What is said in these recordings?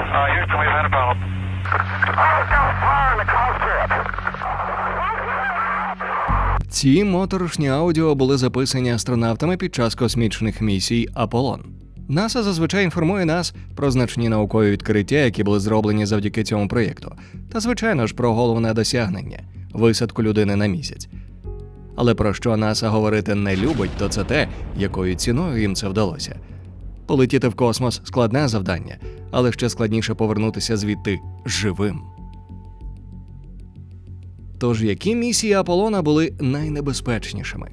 Uh, Houston, we've had a problem. Ці моторошні аудіо були записані астронавтами під час космічних місій Аполлон. НАСА зазвичай інформує нас про значні наукові відкриття, які були зроблені завдяки цьому проєкту, та звичайно ж про головне досягнення висадку людини на місяць. Але про що НАСА говорити не любить, то це те, якою ціною їм це вдалося. Полетіти в космос складне завдання, але ще складніше повернутися звідти живим. Тож які місії Аполлона були найнебезпечнішими?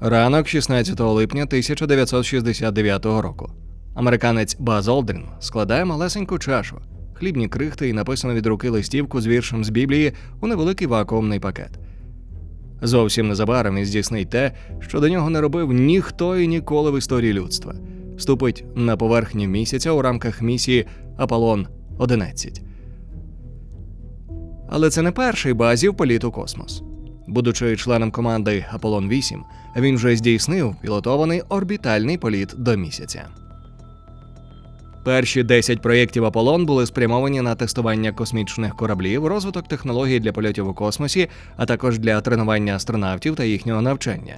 Ранок 16 липня 1969 року. Американець Баз Олдрін складає малесеньку чашу, хлібні крихти і написану від руки листівку з віршем з Біблії у невеликий вакуумний пакет. Зовсім незабаром він здійснить те, що до нього не робив ніхто і ніколи в історії людства. Ступить на поверхню місяця у рамках місії Аполлон 11. Але це не перший базів у космос. Будучи членом команди Аполлон 8, він вже здійснив пілотований орбітальний політ до місяця. Перші 10 проєктів Аполлон були спрямовані на тестування космічних кораблів, розвиток технологій для польотів у космосі, а також для тренування астронавтів та їхнього навчання.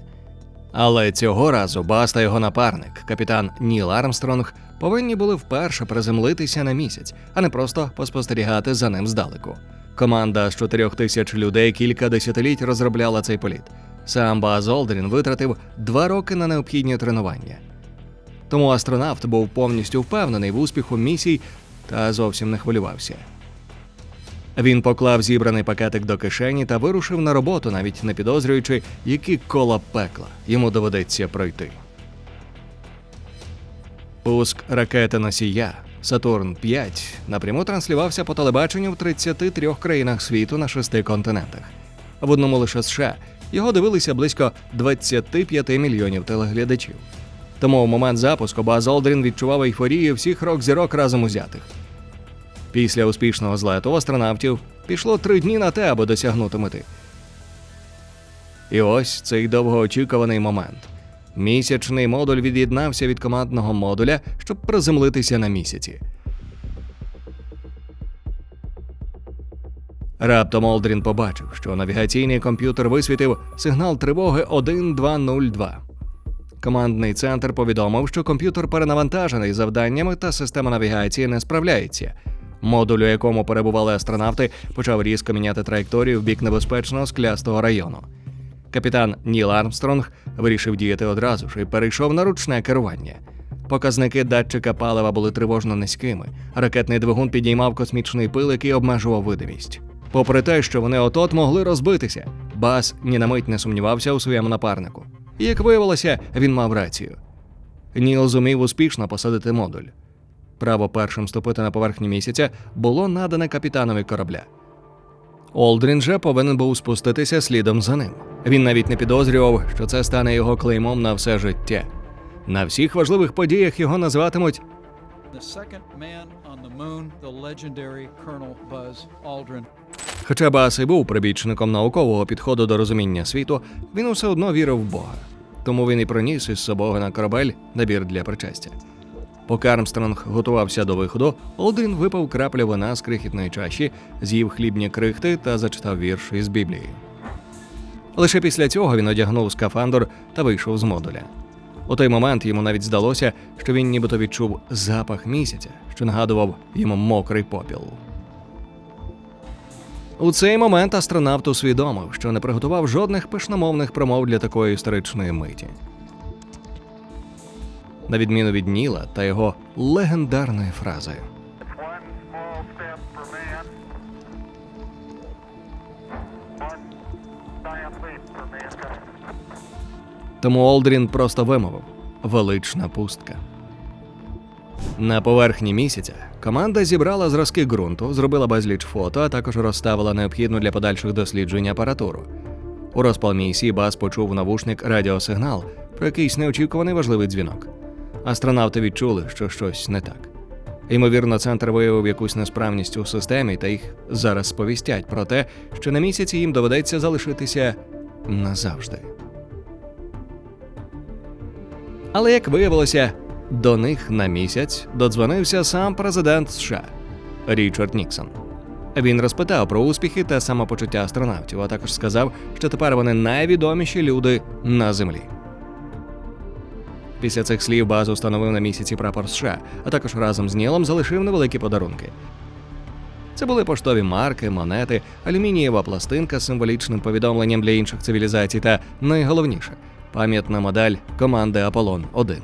Але цього разу Бас та його напарник, капітан Ніл Армстронг, повинні були вперше приземлитися на місяць, а не просто поспостерігати за ним здалеку. Команда з чотирьох тисяч людей кілька десятиліть розробляла цей політ. Сам Баз Олдрін витратив два роки на необхідні тренування. Тому астронавт був повністю впевнений в успіху місій та зовсім не хвилювався. Він поклав зібраний пакетик до кишені та вирушив на роботу, навіть не підозрюючи, які кола пекла йому доведеться пройти. Пуск ракети носія Сатурн 5 напряму транслювався по телебаченню в 33 країнах світу на шести континентах. В одному лише США його дивилися близько 25 мільйонів телеглядачів. Тому в момент запуску Баз Олдрін відчував ейфорію всіх рок-зірок разом узятих. Після успішного злету астронавтів пішло три дні на те, аби досягнути мети. І ось цей довгоочікуваний момент. Місячний модуль від'єднався від командного модуля, щоб приземлитися на місяці. Раптом Олдрін побачив, що навігаційний комп'ютер висвітив сигнал тривоги 1202. Командний центр повідомив, що комп'ютер перенавантажений завданнями та система навігації не справляється. Модуль, у якому перебували астронавти, почав різко міняти траєкторію в бік небезпечного склястого району. Капітан Ніл Армстронг вирішив діяти одразу ж і перейшов на ручне керування. Показники датчика палива були тривожно низькими. Ракетний двигун підіймав космічний пил, який обмежував видимість. Попри те, що вони от-от могли розбитися, Бас ні на мить не сумнівався у своєму напарнику. Як виявилося, він мав рацію. Ніл зумів успішно посадити модуль. Право першим ступити на поверхню місяця було надане капітанові корабля. Олдрін же повинен був спуститися слідом за ним. Він навіть не підозрював, що це стане його клеймом на все життя. На всіх важливих подіях його назватимуть Хоча Бас і був прибічником наукового підходу до розуміння світу, він усе одно вірив в Бога. Тому він і приніс із собою на корабель набір для причастя. Поки Армстронг готувався до виходу, Олдрін випав краплю вина з крихітної чаші, з'їв хлібні крихти та зачитав вірш із Біблії. Лише після цього він одягнув скафандр та вийшов з модуля. У той момент йому навіть здалося, що він нібито відчув запах місяця, що нагадував йому мокрий попіл. У цей момент астронавт усвідомив, що не приготував жодних пишномовних промов для такої історичної миті. На відміну від Ніла та його легендарної фрази. Тому Олдрін просто вимовив велична пустка. На поверхні місяця команда зібрала зразки ґрунту, зробила безліч фото, а також розставила необхідну для подальших досліджень апаратуру. У розпал місії Бас почув навушник радіосигнал про якийсь неочікуваний важливий дзвінок. Астронавти відчули, що щось не так. Ймовірно, центр виявив якусь несправність у системі та їх зараз сповістять про те, що на місяці їм доведеться залишитися назавжди. Але як виявилося, до них на місяць додзвонився сам президент США Річард Ніксон. Він розпитав про успіхи та самопочуття астронавтів, а також сказав, що тепер вони найвідоміші люди на землі. Після цих слів базу встановив на місяці прапор США, а також разом з Нілом залишив невеликі подарунки. Це були поштові марки, монети, алюмінієва пластинка з символічним повідомленням для інших цивілізацій та найголовніше пам'ятна модель команди Аполлон 1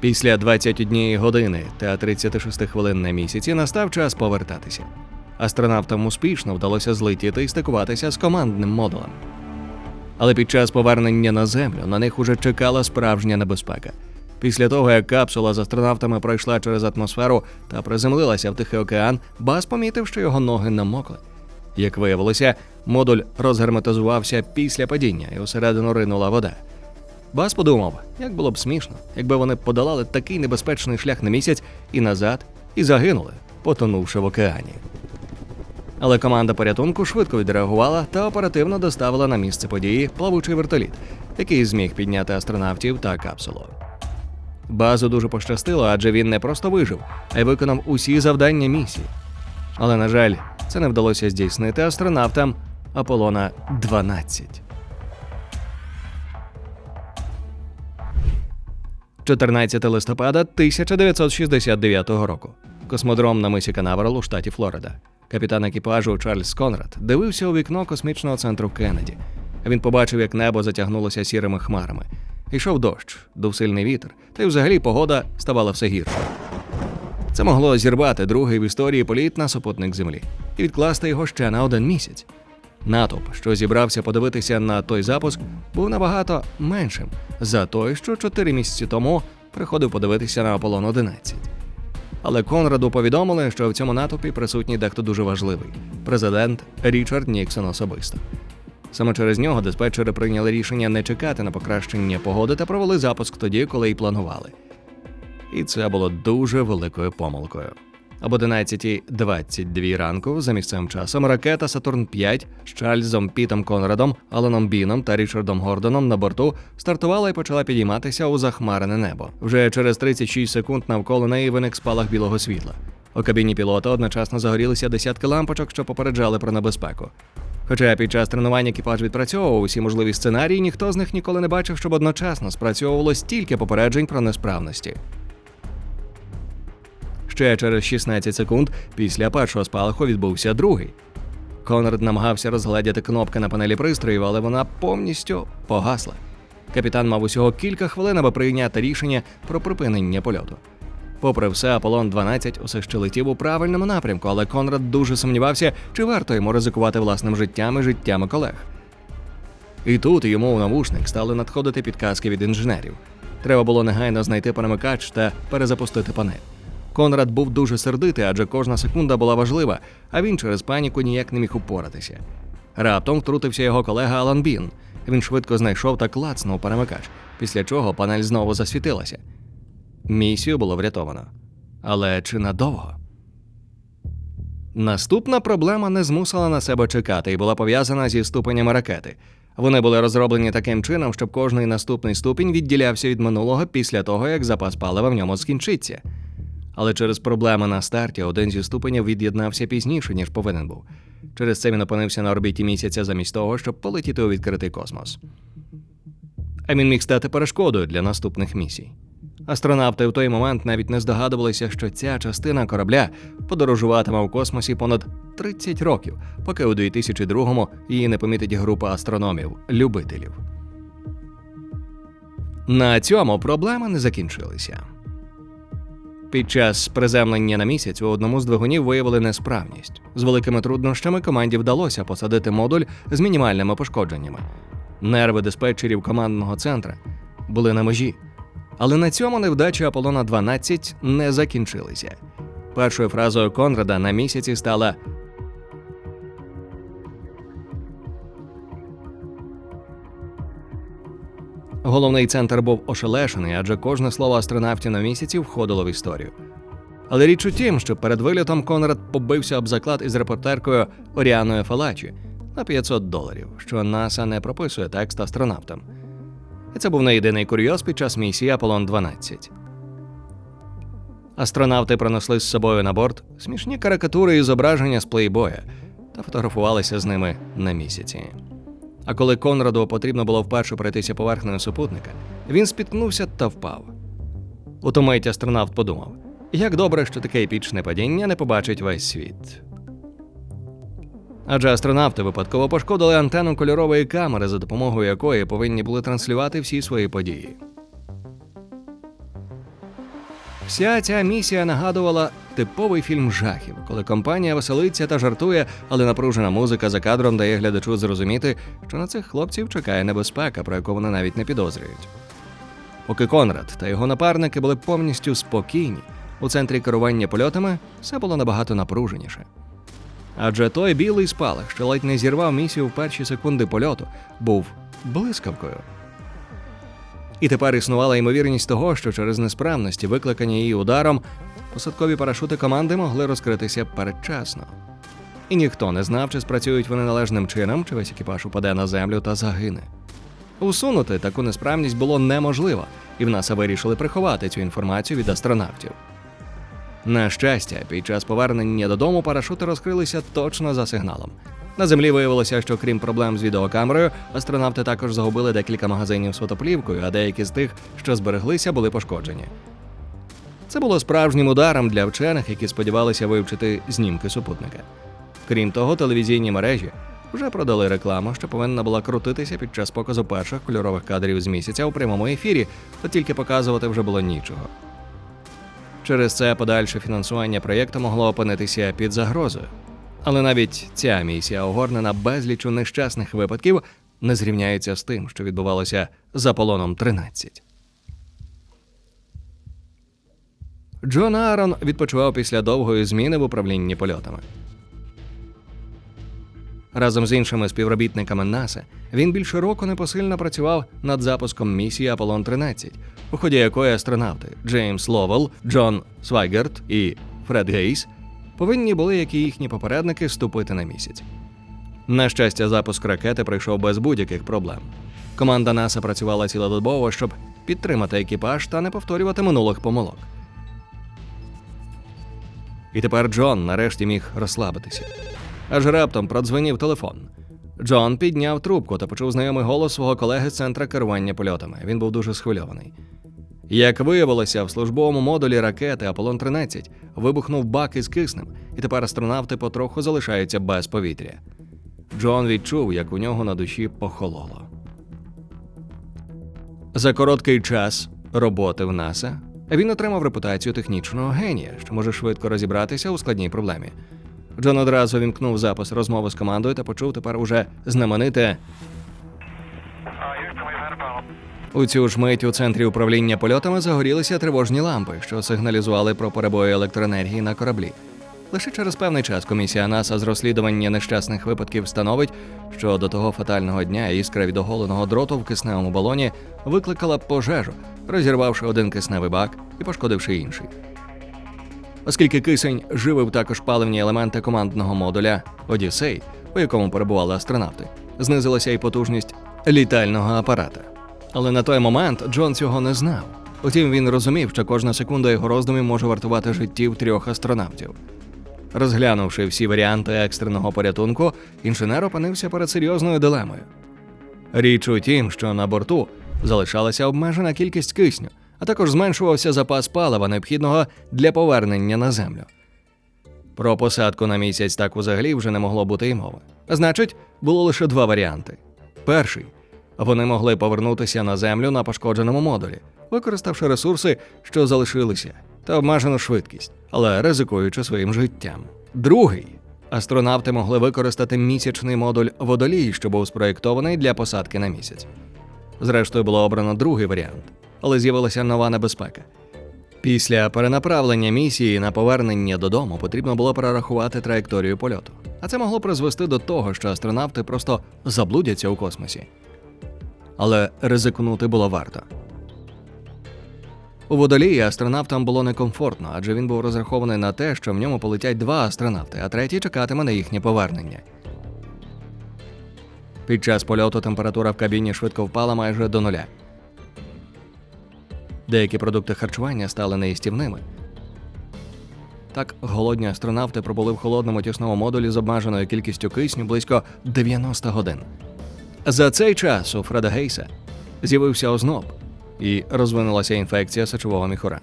Після 21 години та 36 хвилин на місяці настав час повертатися. Астронавтам успішно вдалося злетіти і стикуватися з командним модулем. Але під час повернення на землю на них уже чекала справжня небезпека. Після того, як капсула з астронавтами пройшла через атмосферу та приземлилася в Тихий океан, Бас помітив, що його ноги намокли. Як виявилося, модуль розгерметизувався після падіння і усередину ринула вода. Бас подумав, як було б смішно, якби вони подолали такий небезпечний шлях на місяць і назад, і загинули, потонувши в океані. Але команда порятунку швидко відреагувала та оперативно доставила на місце події плавучий вертоліт, який зміг підняти астронавтів та капсулу. Базу дуже пощастило, адже він не просто вижив, а й виконав усі завдання місії. Але, на жаль, це не вдалося здійснити астронавтам Аполлона 12. 14 листопада 1969 року. Космодром на мисі Канаверал у штаті Флорида. Капітан екіпажу Чарльз Конрад дивився у вікно космічного центру Кеннеді. Він побачив, як небо затягнулося сірими хмарами. Йшов дощ, дув сильний вітер, та й взагалі погода ставала все гіршою. Це могло зірвати другий в історії політ на супутник Землі і відкласти його ще на один місяць. Натовп, що зібрався подивитися на той запуск, був набагато меншим за той, що чотири місяці тому приходив подивитися на Аполлон 11. Але Конраду повідомили, що в цьому натовпі присутній дехто дуже важливий президент Річард Ніксон особисто. Саме через нього диспетчери прийняли рішення не чекати на покращення погоди та провели запуск тоді, коли й планували. І це було дуже великою помилкою. Об 11.22 ранку за місцевим часом ракета Сатурн 5 з Чарльзом Пітом Конрадом, Аленом Біном та Річардом Гордоном на борту стартувала і почала підійматися у захмарене небо. Вже через 36 секунд навколо неї виник спалах білого світла. У кабіні пілота одночасно загорілися десятки лампочок, що попереджали про небезпеку. Хоча під час тренувань екіпаж відпрацьовував усі можливі сценарії, ніхто з них ніколи не бачив, щоб одночасно спрацьовувало стільки попереджень про несправності. Ще через 16 секунд після першого спалаху відбувся другий. Конрад намагався розгледіти кнопки на панелі пристроїв, але вона повністю погасла. Капітан мав усього кілька хвилин, аби прийняти рішення про припинення польоту. Попри все, Аполлон 12 усе ще летів у правильному напрямку, але Конрад дуже сумнівався, чи варто йому ризикувати власним життям і життями колег. І тут йому у навушник стали надходити підказки від інженерів. Треба було негайно знайти перемикач та перезапустити панель. Конрад був дуже сердитий, адже кожна секунда була важлива, а він через паніку ніяк не міг упоратися. Раптом втрутився його колега Алан Бін. Він швидко знайшов та клацнув перемикач, після чого панель знову засвітилася. Місію було врятовано. Але чи надовго? Наступна проблема не змусила на себе чекати і була пов'язана зі ступенями ракети. Вони були розроблені таким чином, щоб кожний наступний ступінь відділявся від минулого після того, як запас палива в ньому скінчиться. Але через проблеми на старті один зі ступенів від'єднався пізніше, ніж повинен був. Через це він опинився на орбіті місяця замість того, щоб полетіти у відкритий космос. А він міг стати перешкодою для наступних місій. Астронавти в той момент навіть не здогадувалися, що ця частина корабля подорожуватиме у космосі понад 30 років, поки у 2002-му її не помітить група астрономів, любителів. На цьому проблеми не закінчилися. Під час приземлення на місяць у одному з двигунів виявили несправність. З великими труднощами команді вдалося посадити модуль з мінімальними пошкодженнями. Нерви диспетчерів командного центра були на межі. Але на цьому невдачі Аполлона 12 не закінчилися. Першою фразою Конрада на місяці стала Головний центр був ошелешений, адже кожне слово астронавтів на місяці входило в історію. Але річ у тім, що перед вилітом Конрад побився об заклад із репортеркою Оріаною Фалачі на 500 доларів, що НАСА не прописує текст астронавтам. І це був не єдиний курйоз під час місії Аполлон 12. Астронавти пронесли з собою на борт смішні карикатури і зображення з плейбоя та фотографувалися з ними на місяці. А коли Конраду потрібно було вперше пройтися поверхнею супутника, він спіткнувся та впав. У мить астронавт подумав: як добре, що таке епічне падіння не побачить весь світ. Адже астронавти випадково пошкодили антенну кольорової камери, за допомогою якої повинні були транслювати всі свої події. Вся ця місія нагадувала типовий фільм жахів, коли компанія веселиться та жартує, але напружена музика за кадром дає глядачу зрозуміти, що на цих хлопців чекає небезпека, про яку вони навіть не підозрюють. Поки Конрад та його напарники були повністю спокійні, у центрі керування польотами все було набагато напруженіше. Адже той білий спалах, що ледь не зірвав місію в перші секунди польоту, був блискавкою. І тепер існувала ймовірність того, що через несправності, викликані її ударом, посадкові парашути команди могли розкритися передчасно. І ніхто не знав, чи спрацюють вони належним чином, чи весь екіпаж упаде на землю та загине. Усунути таку несправність було неможливо, і в НАСА вирішили приховати цю інформацію від астронавтів. На щастя, під час повернення додому парашути розкрилися точно за сигналом. На землі виявилося, що крім проблем з відеокамерою, астронавти також загубили декілька магазинів з фотоплівкою, а деякі з тих, що збереглися, були пошкоджені. Це було справжнім ударом для вчених, які сподівалися вивчити знімки супутника. Крім того, телевізійні мережі вже продали рекламу, що повинна була крутитися під час показу перших кольорових кадрів з місяця у прямому ефірі, от тільки показувати вже було нічого. Через це подальше фінансування проєкту могло опинитися під загрозою. Але навіть ця місія, огорнена безлічу нещасних випадків, не зрівняється з тим, що відбувалося з Аполлоном 13. Джон Аарон відпочивав після довгої зміни в управлінні польотами. Разом з іншими співробітниками НАСА він більше року непосильно працював над запуском місії Аполлон 13, у ході якої астронавти Джеймс Ловел, Джон Свайгерт і Фред Гейс повинні були, як і їхні попередники, ступити на місяць. На щастя, запуск ракети пройшов без будь-яких проблем. Команда НАСА працювала цілодобово, щоб підтримати екіпаж та не повторювати минулих помилок. І тепер Джон нарешті міг розслабитися. Аж раптом продзвонів телефон. Джон підняв трубку та почув знайомий голос свого колеги з центра керування польотами. Він був дуже схвильований. Як виявилося, в службовому модулі ракети Аполлон 13 вибухнув бак із киснем, і тепер астронавти потроху залишаються без повітря. Джон відчув, як у нього на душі похололо. За короткий час роботи в НАСА він отримав репутацію технічного генія, що може швидко розібратися у складній проблемі. Джон одразу вімкнув запис розмови з командою та почув тепер уже знамените. У цю ж мить у центрі управління польотами загорілися тривожні лампи, що сигналізували про перебої електроенергії на кораблі. Лише через певний час комісія НАСА з розслідування нещасних випадків встановить, що до того фатального дня іскра від оголеного дроту в кисневому балоні викликала пожежу, розірвавши один кисневий бак і пошкодивши інший. Оскільки кисень живив також паливні елементи командного модуля Одіссей, у якому перебували астронавти, знизилася і потужність літального апарата. Але на той момент Джон цього не знав. Утім, він розумів, що кожна секунда його роздумів може вартувати життів трьох астронавтів. Розглянувши всі варіанти екстреного порятунку, інженер опинився перед серйозною дилемою. Річ у тім, що на борту залишалася обмежена кількість кисню, а також зменшувався запас палива, необхідного для повернення на землю. Про посадку на місяць так взагалі вже не могло бути й мови. Значить, було лише два варіанти. Перший вони могли повернутися на землю на пошкодженому модулі, використавши ресурси, що залишилися, та обмежену швидкість, але ризикуючи своїм життям. Другий астронавти могли використати місячний модуль водолій, що був спроєктований для посадки на місяць. Зрештою, було обрано другий варіант, але з'явилася нова небезпека. Після перенаправлення місії на повернення додому потрібно було перерахувати траєкторію польоту. А це могло призвести до того, що астронавти просто заблудяться у космосі. Але ризикнути було варто. У водолії астронавтам було некомфортно, адже він був розрахований на те, що в ньому полетять два астронавти, а третій чекатиме на їхнє повернення. Під час польоту температура в кабіні швидко впала майже до нуля. Деякі продукти харчування стали неїстівними. Так, голодні астронавти пробули в холодному тісному модулі з обмеженою кількістю кисню близько 90 годин. За цей час у Фреда Гейса з'явився озноб і розвинулася інфекція сечового міхура.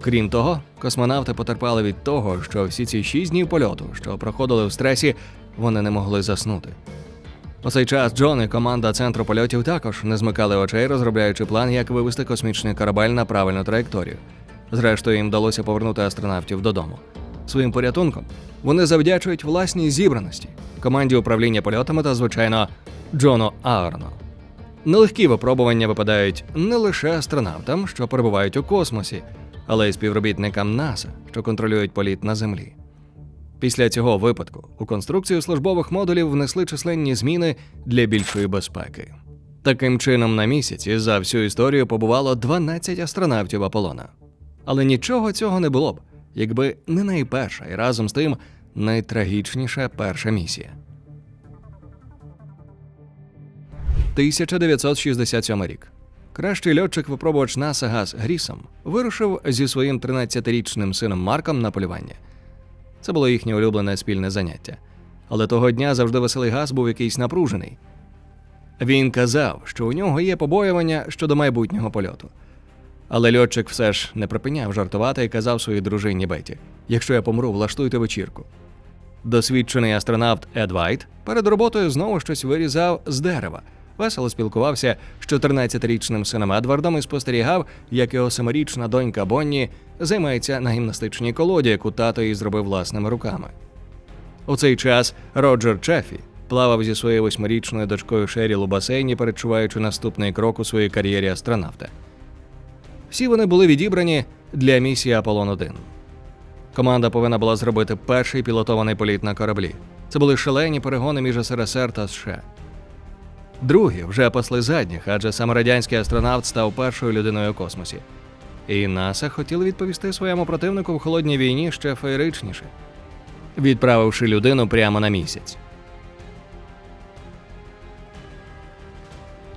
Крім того, космонавти потерпали від того, що всі ці шість днів польоту, що проходили в стресі, вони не могли заснути. У цей час Джон і команда центру польотів також не змикали очей, розробляючи план, як вивести космічний корабель на правильну траєкторію. Зрештою, їм вдалося повернути астронавтів додому. Своїм порятунком вони завдячують власній зібраності, команді управління польотами та, звичайно, Джону Аарону. Нелегкі випробування випадають не лише астронавтам, що перебувають у космосі, але й співробітникам НАСА, що контролюють політ на землі. Після цього випадку у конструкцію службових модулів внесли численні зміни для більшої безпеки. Таким чином, на місяці за всю історію побувало 12 астронавтів Аполлона. Але нічого цього не було б, якби не найперша і разом з тим найтрагічніша перша місія. 1967 рік. Кращий льотчик-випробувач НАСА Газ Грісом вирушив зі своїм 13-річним сином Марком на полювання. Це було їхнє улюблене спільне заняття. Але того дня завжди веселий газ був якийсь напружений. Він казав, що у нього є побоювання щодо майбутнього польоту. Але льотчик все ж не припиняв жартувати і казав своїй дружині Беті: якщо я помру, влаштуйте вечірку. Досвідчений астронавт Ед Вайт перед роботою знову щось вирізав з дерева. Весело спілкувався з 14-річним сином Едвардом і спостерігав, як його семирічна донька Бонні займається на гімнастичній колоді, яку тато їй зробив власними руками. У цей час Роджер Чефі плавав зі своєю восьмирічною дочкою Шеріл у басейні, передчуваючи наступний крок у своїй кар'єрі астронавта. Всі вони були відібрані для місії Аполлон 1 Команда повинна була зробити перший пілотований політ на кораблі. Це були шалені перегони між СРСР та США. Другі вже пасли задніх, адже саме радянський астронавт став першою людиною у космосі. І НАСА хотіли відповісти своєму противнику в холодній війні ще феєричніше, відправивши людину прямо на місяць.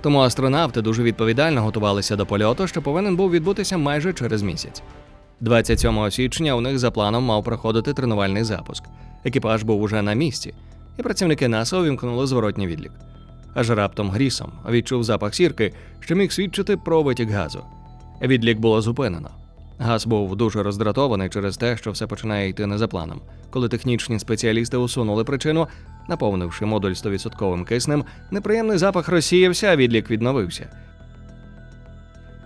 Тому астронавти дуже відповідально готувалися до польоту, що повинен був відбутися майже через місяць. 27 січня у них за планом мав проходити тренувальний запуск. Екіпаж був уже на місці, і працівники НАСА увімкнули зворотній відлік. Аж раптом Грісом відчув запах сірки, що міг свідчити про витік газу. Відлік було зупинено. Газ був дуже роздратований через те, що все починає йти не за планом. Коли технічні спеціалісти усунули причину, наповнивши модуль 100% киснем, неприємний запах розсіявся, а відлік відновився.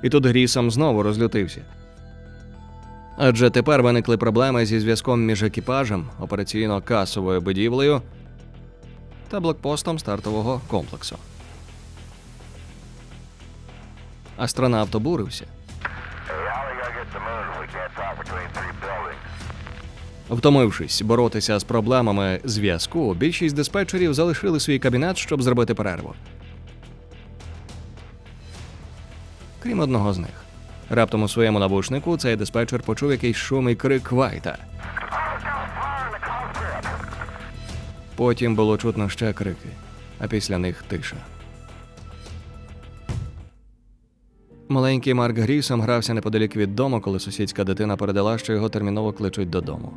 І тут Грісом знову розлютився. Адже тепер виникли проблеми зі зв'язком між екіпажем, операційно-касовою будівлею та блокпостом стартового комплексу. Астронавт обурився. Втомившись боротися з проблемами зв'язку, більшість диспетчерів залишили свій кабінет, щоб зробити перерву. Крім одного з них. Раптом у своєму навушнику цей диспетчер почув якийсь шум і крик Вайта. Потім було чутно ще крики, а після них тиша. Маленький Марк Грісом грався неподалік від дому, коли сусідська дитина передала, що його терміново кличуть додому.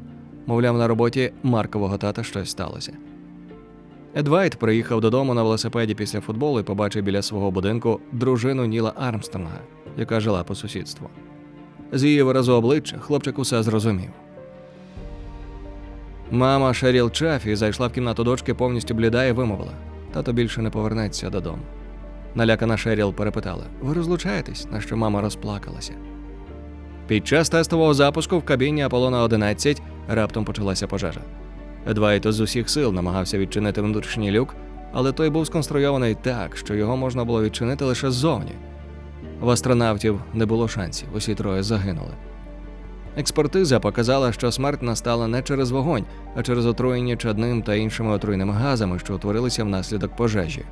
Мовляв, на роботі Маркового тата щось сталося. Едвайт приїхав додому на велосипеді після футболу і побачив біля свого будинку дружину Ніла Армстронга, яка жила по сусідству. З її виразу обличчя хлопчик усе зрозумів. Мама Шеріл Чафі зайшла в кімнату дочки повністю бліда і вимовила: тато більше не повернеться додому. Налякана Шеріл перепитала: Ви розлучаєтесь, на що мама розплакалася. Під час тестового запуску в кабіні Аполлона 11 раптом почалася пожежа. Едвайт з усіх сил намагався відчинити внутрішній люк, але той був сконструйований так, що його можна було відчинити лише ззовні. В астронавтів не було шансів, усі троє загинули. Експертиза показала, що смерть настала не через вогонь, а через отруєння чадним та іншими отруйними газами, що утворилися внаслідок пожежі.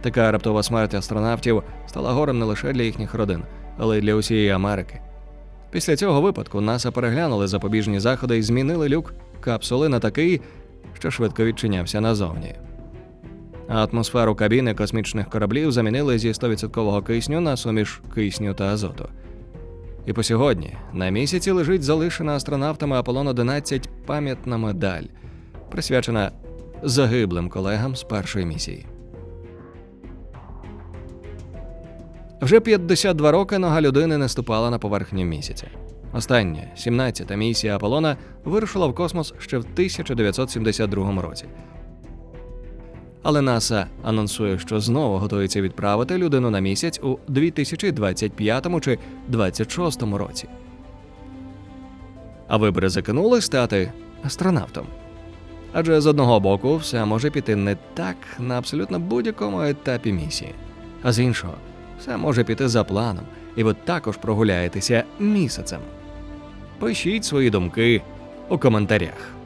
Така раптова смерть астронавтів стала горем не лише для їхніх родин, але й для усієї Америки. Після цього випадку НАСА переглянули запобіжні заходи і змінили люк капсули на такий, що швидко відчинявся назовні. А атмосферу кабіни космічних кораблів замінили зі 100% кисню на суміш кисню та азоту. І по сьогодні на місяці лежить залишена астронавтами Аполлон 11 пам'ятна медаль, присвячена загиблим колегам з першої місії. Вже 52 роки нога людини не ступала на поверхню місяця. Остання, 17-та місія Аполлона вирушила в космос ще в 1972 році. Але НАСА анонсує, що знову готується відправити людину на місяць у 2025 чи 2026 році. А ви б ризикнули стати астронавтом? Адже з одного боку все може піти не так на абсолютно будь-якому етапі місії, а з іншого, все може піти за планом, і ви також прогуляєтеся місяцем. Пишіть свої думки у коментарях.